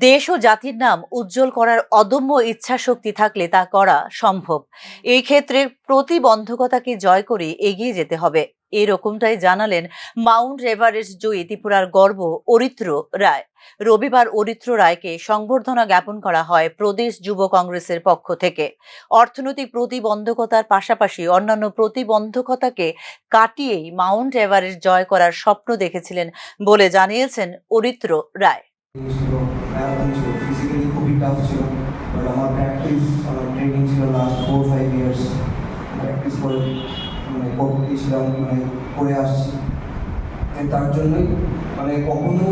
দেশ ও জাতির নাম উজ্জ্বল করার অদম্য ইচ্ছাশক্তি থাকলে তা করা সম্ভব। এই ক্ষেত্রে প্রতিবন্ধকতাকে জয় করে এগিয়ে যেতে হবে? এরকমটাই জানালেন মাউন্ট এভারেস্ট জয়ী ত্রিপুরার গর্ব অরিত্র রায়। রবিবার অরিত্র রায়কে সংবর্ধনা জ্ঞাপন করা হয় প্রদেশ যুব কংগ্রেসের পক্ষ থেকে। অর্থনৈতিক প্রতিবন্ধকতার পাশাপাশি অন্যান্য প্রতিবন্ধকতাকে কাটিয়েই মাউন্ট এভারেস্ট জয় করার স্বপ্ন দেখেছিলেন বলে জানিয়েছেন অরিত্র রায়। ছিল ফিজিক্যালি খুবই টাফ ছিল বাট আমার প্র্যাকটিস আমার ট্রেনিং ছিল last four five years practice করে মানে করতেছিলাম মানে করে আসছি। তার জন্যই মানে কখনো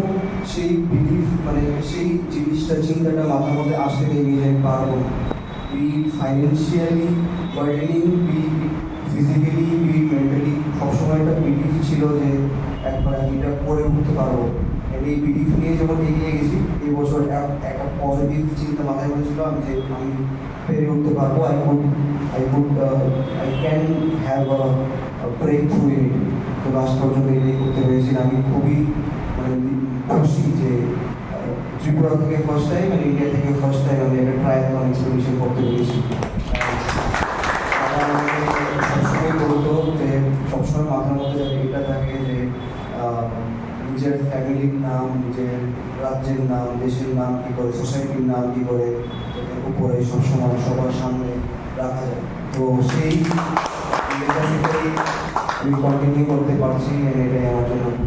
সেই বিলিফ মানে সেই জিনিসটা, চিন্তাটা মাথার মধ্যে আসতে দেয়নি যে পারব be financially burdening be physically be mentally সবসময় একটা বিলিফ ছিল যে একবার আমি এটা করে উঠতে পারব। এই বিলিফ নিয়ে যখন এগিয়ে গেছি এই বছর এক- একটা পজিটিভ চিন্তা মাথায় হয়েছিল আমি যে আমি পেরে উঠতে পারব। I could I could I can have breakthrough in তো লাস্ট পর্যন্ত এটাই করতে পেরেছি। আমি খুবই মানে খুশি যে আহ, ত্রিপুরা থেকে ফার্স্ট টাইম আর ইন্ডিয়া থেকে ফার্স্ট টাইম আমি একটা ট্রায়াথলন এক্সপিডিশন করতে পেরেছি। সবসময় বলতো যে সবসময় মাথার মধ্যে এটা থাকে যে নিজের ফ্যামিলির নাম, নিজের রাজ্যের নাম, দেশের নাম কী করে, সোসাইটির নাম কী করে উপরে সবসময় সবার সামনে রাখা যায়। তো সেই আমি কন্টিনিউ করতে পারছি এটাই আমার জন্য